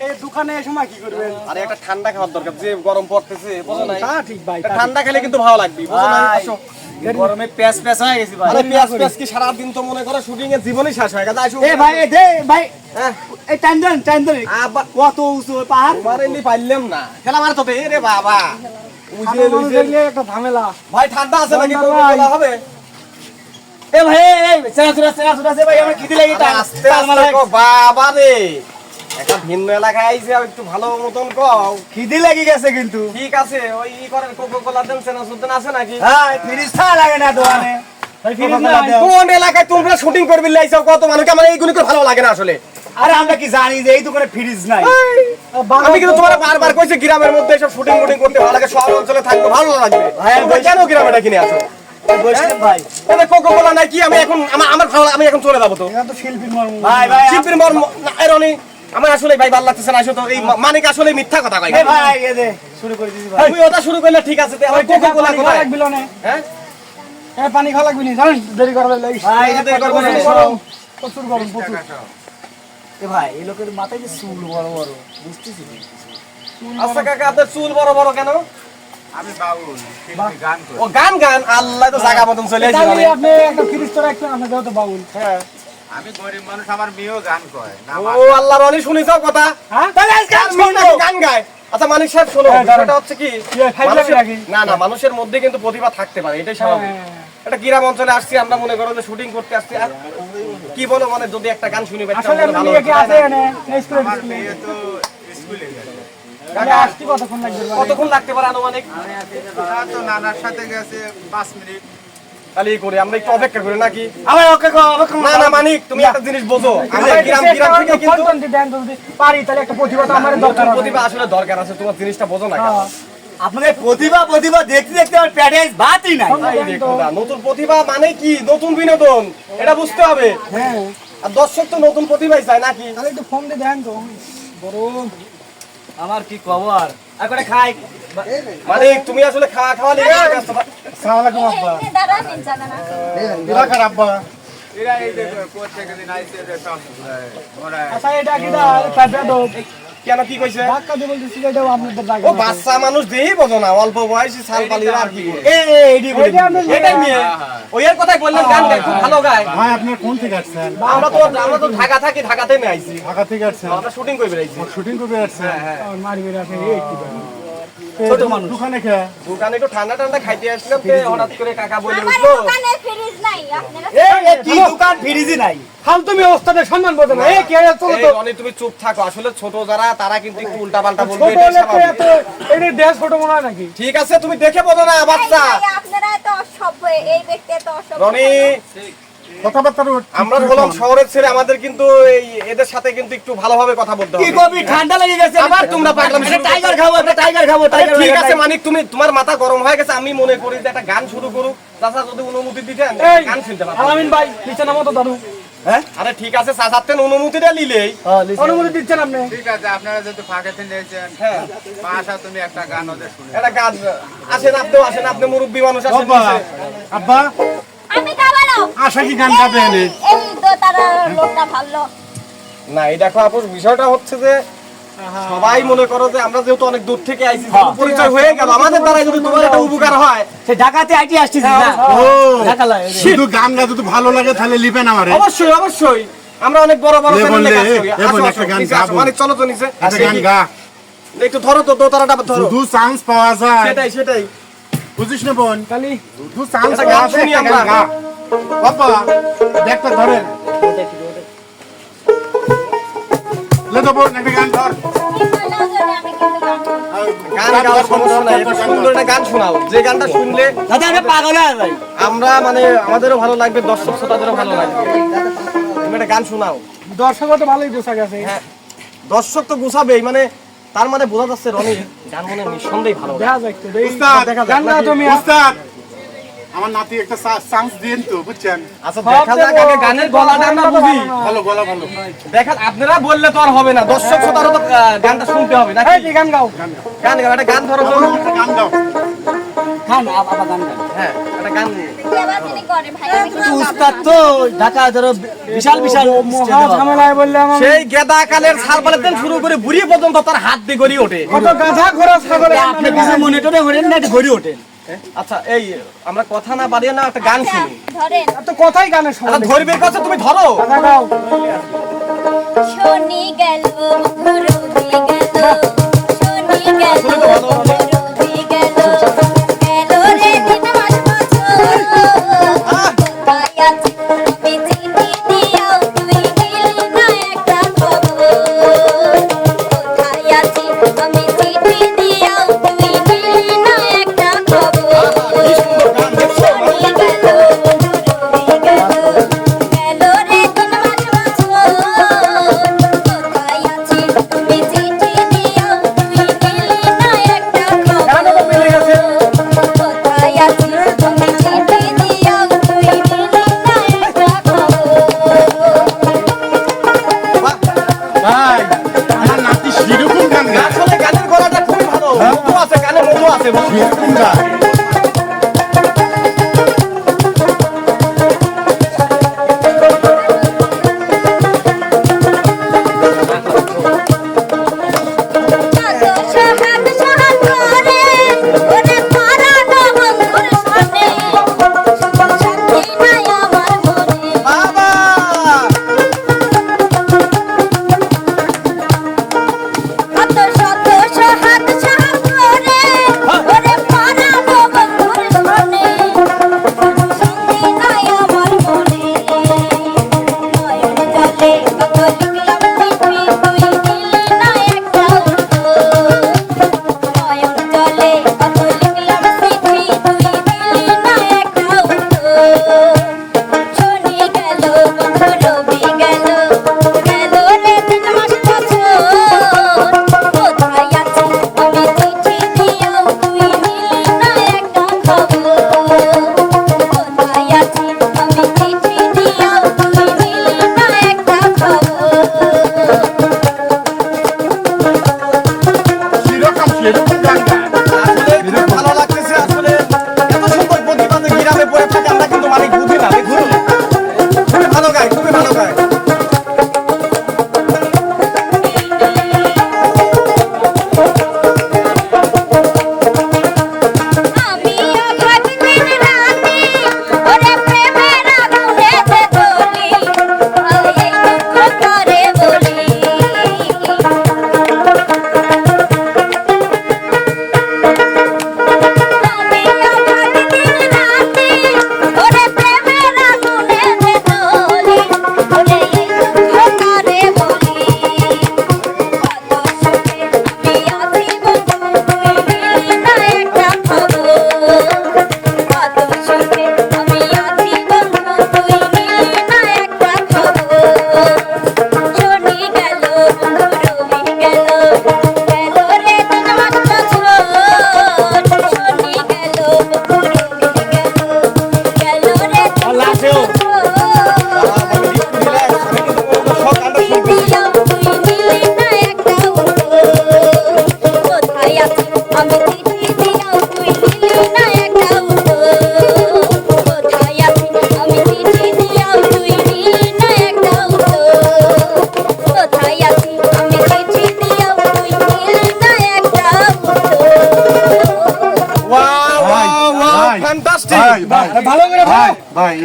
এই দোকানে এ সময় কি করবেন? আরে একটা ঠান্ডা খাওয়ার দরকার যে গরম পড়তেছে বুঝো নাই? তা ঠিক ভাই ঠান্ডা খেলে কিন্তু ভালো লাগবে বুঝো নাই? আসো। গরমে প্যাস প্যাস হয়ে গেছি ভাই। আরে পেঁয়াজ পেঁয়াজ কি সারা দিন তো মনে করো শুটিং এর জীবনই শেষ হয়ে গেছে আসো। এ ভাই এ দে ভাই। হ্যাঁ। এই টাইম দেন আবার কত উঁচু পাহাড়? তোমার এমনি পাইলাম না। খেলা মারতো তো রে বাবা। ওই যে, খানা ওই মানুষ যে- দেখলে একটা ঝামেলা। ভাই ঠান্ডা আছে নাকি? তো ভাই। বলা হবে? এ ভাই এই চেনা চুরা চেনা চুরা ভাই আমার খিদে লেগে আরে আস্তে আস্তে কও, বাবা রে। একটা ভিন্ন এলাকায় আইছে একটু ভালো মতন কও। খিদে লেগে গেছে কিন্তু। ঠিক আছে ওই ই করেন কোকো কোলা দেন সেনা সুদ্দেন আছে নাকি? হ্যাঁ ফ্রিজ ছা লাগে না দোকানে। কোন এলাকায় তোমরা শুটিং করবি লাইছো কত মানুষকে আমার এইগুলো ভালো লাগে না আসলে। আরে আমরা কি জানি যে এই দোকানে ফ্রিজ নাই। আমি কিন্তু তোমার বারবার কইছি গ্রামের মধ্যে এসব শুটিং মুটিং করতে ভালো লাগে শহর অঞ্চলে থাকতে ভালো লাগবে। ভাই, কেন গ্রামেটা কিনে আসো ভাই কোকো কোলা নাই কি? আমি এখন আমার ভালো আমি এখন চলে যাব তো। শিল্পীর মর্ম। ভাই ভাই শিল্পীর মর না, এরনি আমার আসলে ভাই ভালো লাগতেছে না এই মানিক আসলে মিথ্যা কথা কয় ভাই। এ দে শুরু করে দিছি ভাই। ওটা শুরু করলে ঠিক আছে আমার কোকো কোলা পানি খাওয়া না। হ্যাঁ? এ পানি খাওয়া লাগবে না জানেন দেরি করবে লাগি ভাই, এটা দেরি করবে না। প্রচুর গরম প্রচুর এ ভাই এই লোকের মাথায় যে চুল বড় বড় বুঝতেছি আচ্ছা কাকা আপনার চুল বড় বড় কেন? আমি বাউল গান ও গান গান আল্লাহ তো জায়গা মতন চলে আসবে আপনি একটা আপনি যেহেতু বাউল। হ্যাঁ। আমি গরিব মানুষ আমার মেয়েও গান না ও আল্লাহ রনি শুনিছ কথা? হ্যাঁ? গান গায় আচ্ছা মানিক সাহেব শোনো হ্যাঁ, বিষয়টা হচ্ছে কি মানুষের- না না মানুষের মধ্যে কিন্তু প্রতিভা থাকতে পারে এটাই স্বাভাবিক। হ্যাঁ। একটা গ্রাম অঞ্চলে আসছি আমরা মনে করো যে শুটিং করতে আসছি। আর কি বলো মানে যদি একটা গান শুনি আসলে ভালো আমার মেয়ে তো স্কুলে? কতক্ষণ লাগতে পারে আনুমানিক? নানার সাথে গেছে পাঁচ মিনিট। তাহলে এই করি আমরা একটু অপেক্ষা করি নাকি? ওকে না না মানিক তুমি একটা জিনিস বোঝো। আমরা গ্রাম গ্রাম থেকে কিন্তু দেন যদি পারি তাহলে একটা প্রতিভা তো আমার দরকার নতুন প্রতিভা আসলে দরকার আছে তোমার জিনিসটা বোঝো না হ্যাঁ। আপনাদের প্রতিভা প্রতিভা দেখতে দেখতে আমার ভাতই নাই। এই দেখো না, নতুন প্রতিভা মানে কি? নতুন বিনোদন এটা বুঝতে হবে। হ্যাঁ। আর দর্শক তো নতুন প্রতিভাই চায় নাকি? তাহলে একটু ফোন দিয়ে দেন তো। গরম আমার কি খবর? আর করে খাই। মানে তুমি আসলে খাওয়া খাওয়া লেগে থাক- আসসালামু আলাইকুম আব্বা। দাঁড়া নিন জানা না রাখার আব্বা? এরা এই যে প্রত্যেক দিন আইসে যে সব ওরা আচ্ছা এটা কি দা কাজা দো কেন কি কইছে? ধাক্কা দিয়ে বলতেছি এটাও আপনাদের জায়গা ও বাচ্চা মানুষ দেই বোঝো না অল্প বয়সী ছাল পালিরা আর কি করবে? এ এ এডি বলি। এটা এটাই মেয়ে। ওই এর কথাই বললেন গান গায় খুব ভালো গায়। ভাই আপনার কোন থেকে আসছেন? আমরা তো আমরা তো ঢাকা থাকি ঢাকাতে নিয়ে আইছি। ঢাকা থেকে আসছেন? আমরা শুটিং করে বেড়াইছি শুটিং করবে আসছেন? আমার মারি বেরা আছে এই কি? ছোট মানুষ। দোকানে খেয়ে দোকানে একটু ঠান্ডা ঠান্ডা খাইতে আসলাম তে হঠাৎ করে কাকা বলে উঠল দোকানে ফ্রিজ নাই আপনারা এ এ কি দোকান? ফ্রিজই নাই। ফালতু মেয়ে ওস্তাদের সম্মান বোঝে না। এই কে চলো তো। রনি, তুমি চুপ থাকো। আসলে ছোট যারা তারা কিন্তু একটু উল্টা পাল্টা বলবে স্বাভাবিক। দেশ ছোট মনে হয় নাকি? ঠিক আছে তুমি দেখে বোঝো না বাচ্চা। আপনারা এত অসভ্য এই ব্যক্তি এত অসভ্য রনি আমরা হলাম শহরের ছেলে আমাদের কিন্তু এদের সাথে কিন্তু একটু ভালোভাবে কথা বলতে কি হবে। কবি ঠান্ডা লেগে গেছে? আবার তোমরা পাগলামি। টাইগার খাব একটা টাইগার খাব টাইগার ঠিক আছে মানিক তুমি তোমার মাথা গরম হয়ে গেছে আমি মনে করি যে একটা গান শুরু করুক। চাচা যদি অনুমতি এই গান শুনতে আলামিন ভাই নিচে নামো তো দাদু। হ্যাঁ? আরে ঠিক আছে অনুমতিটা নিলেই। অনুমতি দিচ্ছেন আপনি? ঠিক আছে আপনারা যেহেতু ফাঁকেতে নিয়েছেন হ্যাঁ। পাশা তুমি একটা গান ওদের শুনে একটা গান আসেন আপনিও আসেন আপনি মুরব্বী মানুষ আসেন আব্বা। আশা কি গান গাবে এনে এই তো তারা লোকটা ভালো না এই দেখো আপুর বিষয়টা হচ্ছে যে সবাই মনে করো যে আমরা যেহেতু অনেক দূর থেকে আইছি হ্যাঁ। পরিচয় হয়ে গেল। আমাদের দ্বারা যদি তোমার একটা উপকার হয় সে ঢাকাতে আইটি আসছিস না? ও ঢাকা লাগে শুধু গান গা যদি ভালো লাগে তাহলে লিবেন আমারে অবশ্যই অবশ্যই। আমরা অনেক বড় বড় চ্যানেলে কাজ করি। এ আসো, বললে আসো, একটা গান গাবো। মানে চলো তো নিচে। একটা গান গা। একটু ধরো তো দোতারাটা ধরো। শুধু চান্স পাওয়া যায়। সেটাই সেটাই। বুঝিস না বোন? খালি শুধু চান্স পাওয়া যায় আমরা। বাবা ব্যাগটা ধরেন। লে তো একটা গান ধর। কিন্তু না জানি আমি কিন্তু গান করব। গান গাওয়ার সমস্যা নাই একটু সুন্দর একটা গান শোনাও। যে গানটা শুনলে দাদা আমরা পাগল হয়ে ভাই আমরা মানে আমাদেরও ভালো লাগবে দর্শক শ্রোতাদেরও ভালো লাগবে। তুমি একটা গান শোনাও। দর্শকও তো ভালোই পোশাক আছে হ্যাঁ দর্শক তো গুছাবেই মানে তার মানে বোঝা যাচ্ছে রনি গান মনে নিঃসন্দেহে ভালো। দেখা যাক তো এই উস্তাদ দেখা যাক। আমার নাতি একটা চান্স দিন তো বুঝছেন? আচ্ছা দেখা যাক আগে গানের গলাটা আমরা বুঝি। ভালো গলা ভালো। দেখা আপনারা বললে তো আর হবে না। দর্শক শ্রোতারও তো আহ, গানটা শুনতে হবে। নাকি? এই গান গাও। গান গাও। একটা গান ধরো। গান আবার গান গান হ্যাঁ একটা গান এবার তিনি করে ভাই আমি উস্তাদ তো ঢাকা ধরো বিশাল বিশাল মহা ঝামেলায় বললে সেই গেদা কালের সার দিন শুরু করে বুড়ি পর্যন্ত তার হাত দিয়ে গড়ি ওঠে। কত গাধা ঘোড়া ছাগল আপনি কিছু মনে টনে না ঘড়ি ওঠেন। আচ্ছা এই আমরা কথা না বাড়িয়ে না একটা গান শুনি। তো কথাই গানের আচ্ছা সময় ধরবে কথা তুমি ধরো। শনি গেল শনি গেল গানে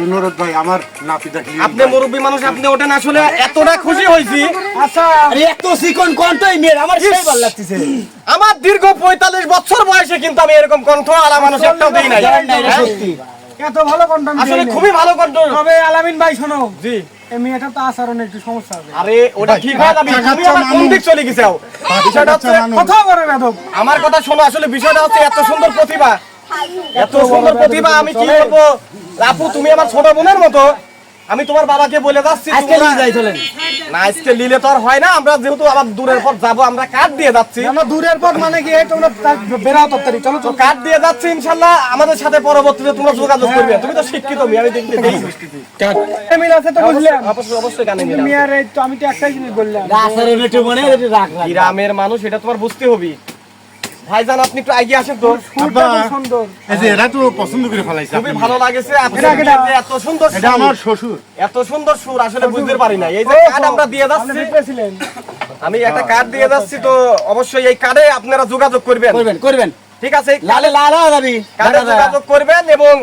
অনুরোধ ভাই আমার কি আপনি মুরব্বী মানুষ আপনি ওঠেন আসলে এতটা খুশি হয়েছি। আচ্ছা। আরে এত চিকন কণ্ঠই মেয়ের আমার সেই ভালো লাগতেছে। আমার দীর্ঘ পঁয়তাল্লিশ বছর বয়সে কিন্তু আমি এরকম কণ্ঠ আলা মানুষ একটাও দিই নাই। হ্যাঁ? সত্যি। এত ভালো কন্টেন্ট আসলে খুবই ভালো কণ্ঠ। তবে আলামিন ভাই শোনো। জি। এই তো আচরণে একটু সমস্যা হবে। আরে ওটা ঠিক হয়ে যাবে তুমি আমার কোন দিক চলে গেছো বিষয়টা হচ্ছে কথা করে বেদব আমার কথা শোনো আসলে বিষয়টা হচ্ছে এত সুন্দর প্রতিভা। এত সুন্দর প্রতিভা আমি কি বলব? আপু তুমি আমার ছোট বোনের মতো। আমি তোমার বাবাকে বলে যাচ্ছি আজকে নিয়ে যাই চলেন না আজকে নিলে তো আর হয় না আমরা যেহেতু আবার দূরের পর যাব আমরা কাঠ দিয়ে যাচ্ছি। আমরা দূরের পথ মানে কি এই তোমরা বেরাও তাড়াতাড়ি চলো তো চলো। কাঠ দিয়ে যাচ্ছি ইনশাল্লাহ। আমাদের সাথে পরবর্তীতে তোমরা যোগাযোগ করবে। তুমি তো শিক্ষিত মেয়ে আমি দেখতে দেখি। মিল আছে তো বুঝলাম অবশ্যই অবশ্যই গানে মিল তো আমি তো একটাই জিনিস বললাম। আচরণ একটু মনে রাখ রাখ গ্রামের মানুষ এটা তোমার বুঝতে হবে ভাইজান আপনি একটু এগিয়ে আসেন তো। সুন্দর। এই যে এরা তো পছন্দ করে ফেলাইছে খুবই ভালো লাগেছে আপনি এত সুন্দর এটা আমার শ্বশুর। এত সুন্দর সুর আসলে বুঝতে পারি না এই যে কার্ড আমরা দিয়ে যাচ্ছি। আমি একটা কার্ড দিয়ে যাচ্ছি তো অবশ্যই এই কার্ডে আপনারা যোগাযোগ করবেন। করবেন করবেন। ঠিক আছে? লালে লাল যাবি কার্ডে যোগাযোগ করবেন এবং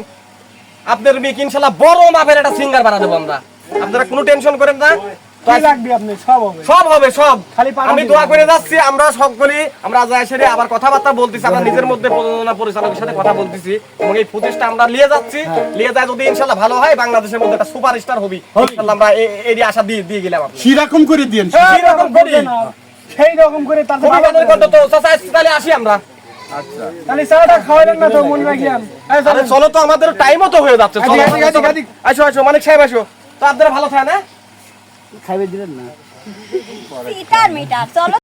আপনার মেয়ে ইনশাল্লাহ বড় মাপের একটা সিঙ্গার বানা দেবো আমরা। আপনারা কোনো টেনশন করেন না। তো কি আজ- লাগবে আপনি? সব হবে। সব হবে সব। খালি পাঠা আমি দোয়া করে যাচ্ছি আমরা সকলেই আমরা যায় সেরে আবার কথাবার্তা বলতেছি আমরা নিজের মধ্যে প্রযোজনা পরিচালকের সাথে কথা বলতেছি এবং এই প্রতিষ্ঠা আমরা নিয়ে যাচ্ছি। নিয়ে যায় যদি ইনশাল্লাহ ভালো হয় বাংলাদেশের মধ্যে একটা সুপারস্টার হবি। ইনশাল্লাহ আমরা এ- এ- আশা দিয়ে দিয়ে গেলাম সেরকম করে দিয়েন সেই রকম রকম করি। সেই রকম করে তার খুবই তো তাহলে আসি আমরা। তাহলে চাটা খাওয়ালেন না তো মনে রাখিয়ান এই আরে চলেন। চলো তো আমাদের টাইমও তো হয়ে যাচ্ছে। এদিকে, এদিকে। আসো আসো মানিক সাহেব আসো। তো আপনারা ভালো থাকেন হ্যাঁ? খাইবে দিলেন না? চলো।